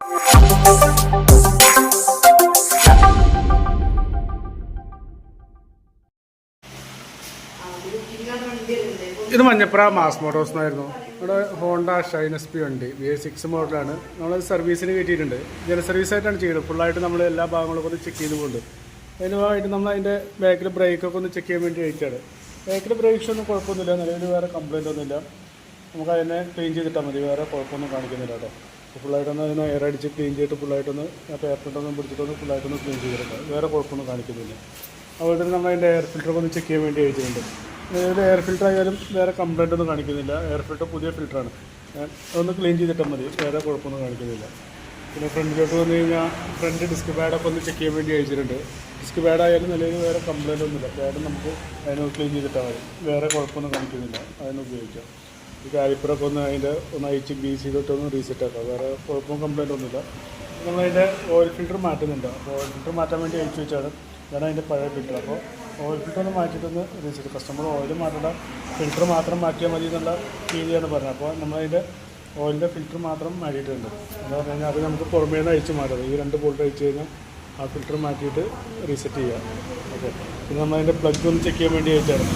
ഇത് Manjappura mass Motors എന്നായിരുന്നു. ഇവിടെ ഹോണ്ട ഷൈൻ എസ് പി വണ്ടി വി എ സിക്സ് മോഡലാണ്. നമ്മൾ സർവീസിന് കയറ്റിയിട്ടുണ്ട്. ജന സർവീസ് ആയിട്ടാണ് ചെയ്യുന്നത്. ഫുള്ളായിട്ട് നമ്മൾ എല്ലാ ഭാഗങ്ങളും ഒന്ന് ചെക്ക് ചെയ്ത് പോകുന്നുണ്ട് ഭാഗമായിട്ട് നമ്മൾ അതിന്റെ ബാക്കിൽ ബ്രേക്കൊക്കെ ഒന്ന് ചെക്ക് ചെയ്യാൻ വേണ്ടി അയച്ചാണ് ബാക്കിൽ ബ്രേക്സ് ഒന്നും കുഴപ്പമൊന്നുമില്ല. നിലവിൽ വേറെ കംപ്ലയിന്റ് ഒന്നുമില്ല. നമുക്ക് അതിനെ ക്ലീൻ ചെയ്തിട്ടാൽ മതി. വേറെ കുഴപ്പമൊന്നും കാണിക്കുന്നില്ല കേട്ടോ. ഫുള്ളായിട്ടൊന്ന് അതിനെ എയർ അടിച്ച് ക്ലീൻ ചെയ്തിട്ട് ഫുള്ളായിട്ടൊന്ന് ആ പേപ്പറിട്ടൊന്നും പിടിച്ചിട്ടൊന്ന് ഫുള്ളായിട്ടൊന്ന് ക്ലീൻ ചെയ്തിട്ടുണ്ട്. വേറെ കുഴപ്പമൊന്നും കാണിക്കുന്നില്ല. അതുപോലെ തന്നെ നമ്മൾ അതിന്റെ എയർ ഫിൽറ്റർ ഒന്ന് ചെക്ക് ചെയ്യാൻ വേണ്ടി അയച്ചിട്ടുണ്ട് ഏത് എയർ ഫിൽറ്റർ ആയാലും വേറെ കംപ്ലൈന്റ് ഒന്നും കാണിക്കുന്നില്ല. എയർ ഫിൽറ്റർ പുതിയ ഫിൽറ്ററാണ് അതൊന്ന് ക്ലീൻ ചെയ്തിട്ടാൽ മതി. വേറെ കുഴപ്പമൊന്നും കാണിക്കുന്നില്ല. പിന്നെ ഫ്രണ്ടിലോട്ട് വന്നു കഴിഞ്ഞാൽ ഫ്രണ്ട് ഡിസ്ക് പാഡൊക്കെ ഒന്ന് ചെക്ക് ചെയ്യാൻ വേണ്ടി അയച്ചിട്ടുണ്ട് ഡിസ്ക് പാഡായാലും നിലയിൽ വേറെ കംപ്ലൈന്റ് ഒന്നുമില്ല. പാഡ് നമുക്ക് അതിനൊന്ന് ക്ലീൻ ചെയ്തിട്ടാൽ മതി. വേറെ കുഴപ്പമൊന്നും കാണിക്കുന്നില്ല. അതിന് ഉപയോഗിക്കാം. ഈ കാലിപ്പറൊക്കെ ഒന്ന് അതിന്റെ ഒന്ന് അയച്ച് ഗ്രീസ് ചെയ്തിട്ട് ഒന്ന് റീസെറ്റ് ആക്കാം. വേറെ കുഴപ്പവും കംപ്ലൈന്റ് ഒന്നുമില്ല. നമ്മളതിന്റെ ഓയിൽ ഫിൽറ്റർ മാറ്റുന്നുണ്ട്. അപ്പോൾ ഓയിൽ ഫിൽറ്റർ മാറ്റാൻ വേണ്ടി അയച്ചു വെച്ചാണ് ഇതാണ് അതിന്റെ പഴയ ഫിൽറ്റർ അപ്പോൾ ഓയിൽ ഫിൽറ്റർ ഒന്ന് മാറ്റിയിട്ടൊന്ന് റീസെറ്റ് കസ്റ്റമർ ഓയിൽ മാറ്റണ്ട ഫിൽറ്റർ മാത്രം മാറ്റിയാൽ മതി എന്നുള്ള രീതിയാണ് പറഞ്ഞത്. അപ്പോൾ നമ്മളതിന്റെ ഓയിലിന്റെ ഫിൽറ്റർ മാത്രം മാറ്റിയിട്ടുണ്ട്. എന്ന് പറഞ്ഞു കഴിഞ്ഞാൽ അത് നമുക്ക് പുറമേ നിന്ന് അയച്ച് മാറ്റാം ഈ രണ്ട് ബോൾട്ട് അയച്ച് കഴിഞ്ഞാൽ ആ ഫിൽറ്റർ മാറ്റിയിട്ട് റീസെറ്റ് ചെയ്യാം. ഓക്കെ പിന്നെ നമ്മൾ അതിന്റെ പ്ലഗ് ഒന്ന് ചെക്ക് ചെയ്യാൻ വേണ്ടി അയച്ചാണ്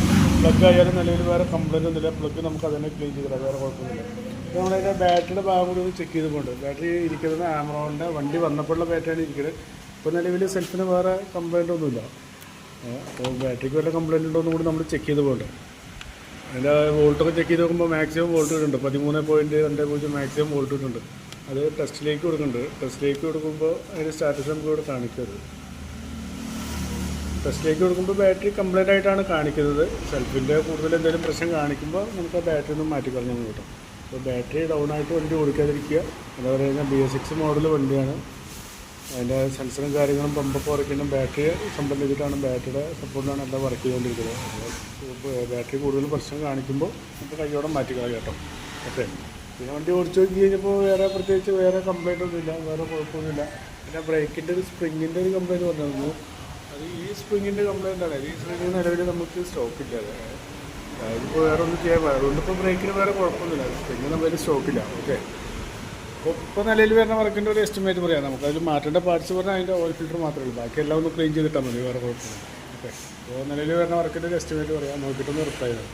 പ്ലഗ് ആയാലും നിലവിൽ വേറെ കംപ്ലൈന്റ് ഒന്നുമില്ല. പ്ലഗ് നമുക്ക് അതന്നെ ക്ലീൻ ചെയ്തിടാം വേറെ കുഴപ്പമൊന്നുമില്ല. നമ്മൾ നമ്മളതിന്റെ ബാറ്ററിയുടെ ഭാഗം കൂടി ഒന്ന് ചെക്ക് ചെയ്തുകൊണ്ട് ബാറ്ററി ഇരിക്കുന്നത് ആമറോണിന്റെ വണ്ടി വന്നപ്പോഴുള്ള ബാറ്ററിയാണ് ഇരിക്കുന്നത് ഇപ്പോൾ നിലവിൽ സെൽഫിന് വേറെ കംപ്ലൈന്റ് ഒന്നുമില്ല. അപ്പോൾ ബാറ്ററിക്ക് വല്ല കംപ്ലൈന്റ് ഉണ്ടോ എന്ന് കൂടി നമ്മൾ ചെക്ക് ചെയ്ത് പോകണ്ടേ. അതിന്റെ വോൾട്ടൊക്കെ ചെക്ക് ചെയ്ത് നോക്കുമ്പോൾ മാക്സിമം വോൾട്ട് ഇട്ടുണ്ട് പതിമൂന്ന് പോയിന്റ് രണ്ട് പൂജ്യം മാക്സിമം വോൾട്ട് ഇട്ടുണ്ട് അത് ടെസ്റ്റിലേക്ക് കൊടുക്കുന്നുണ്ട്. ടെസ്റ്റിലേക്ക് കൊടുക്കുമ്പോൾ അതിന്റെ സ്റ്റാറ്റസ് നമുക്ക് ഇവിടെ കാണിക്കരുത് ടെസ്റ്റിലേക്ക് കൊടുക്കുമ്പോൾ ബാറ്ററി കംപ്ലൈന്റ് ആയിട്ടാണ് കാണിക്കുന്നത്. സെൽഫിന്റെ കൂടുതൽ എന്തെങ്കിലും പ്രശ്നം കാണിക്കുമ്പോൾ നമുക്ക് ആ ബാറ്ററി ഒന്ന് മാറ്റി കളഞ്ഞാൽ കിട്ടും. അപ്പോൾ ബാറ്ററി ഡൗൺ ആയിട്ട് വണ്ടി കൊടുക്കാതിരിക്കുക എന്താ പറയുക കഴിഞ്ഞാൽ ബി എസ് സിക്സ് മോഡൽ വണ്ടിയാണ്. അതിന്റെ സെൻസറും കാര്യങ്ങളും പമ്പൊക്കെ കുറയ്ക്കുന്ന ബാറ്ററിയെ സംബന്ധിച്ചിട്ടാണ് ബാറ്ററിയുടെ സപ്പോർട്ടിലാണ് എല്ലാം വർക്ക് ചെയ്തുകൊണ്ടിരിക്കുന്നത്. ബാറ്ററി കൂടുതൽ പ്രശ്നം കാണിക്കുമ്പോൾ നമുക്ക് കയ്യോടെ മാറ്റി കളയാം കേട്ടോ. ഓക്കെ. പിന്നെ വണ്ടി ഓടിച്ചു നോക്കി കഴിഞ്ഞപ്പോൾ വേറെ പ്രത്യേകിച്ച് വേറെ കംപ്ലൈന്റ് ഒന്നുമില്ല. വേറെ കുഴപ്പമൊന്നുമില്ല. പിന്നെ ബ്രേക്കിന്റെ ഒരു സ്പ്രിങ്ങിന്റെ ഒരു കംപ്ലൈന്റ് പറഞ്ഞിരുന്നു ഈ സ്പ്രിങ്ങിന്റെ കംപ്ലൈന്റ് ആണ്. ഈ സ്പ്രിങ് നിലവിൽ നമുക്ക് സ്റ്റോക്കില്ല അതിപ്പോൾ വേറെ ഒന്നും ചെയ്യാൻ അതുകൊണ്ട് ഇപ്പോൾ ബ്രേക്കിന് വേറെ കുഴപ്പമൊന്നുമില്ല. സ്പ്രിങ് നമ്മുടെ സ്റ്റോക്കില്ല ഓക്കെ അപ്പോൾ ഇപ്പോൾ നിലയിൽ വരുന്ന വർക്കിന്റെ ഒരു എസ്റ്റിമേറ്റ് പറയാം നമുക്ക്. അതിൽ മാറ്റേണ്ട പാർട്സ് പറഞ്ഞാൽ അതിന്റെ ഓയിൽ ഫിൽറ്റർ മാത്രമേ ഉള്ളൂ. ബാക്കി എല്ലാം ഒന്ന് ക്ലീൻ ചെയ്തിട്ടാൽ മതി. വേറെ കുഴപ്പമില്ല ഓക്കെ അപ്പോൾ നിലയിൽ വരുന്ന വർക്കിന്റെ ഒരു എസ്റ്റിമേറ്റ് പറയാം. നോക്കിയിട്ടൊന്ന് റിപ്ലൈ ചെയ്യാം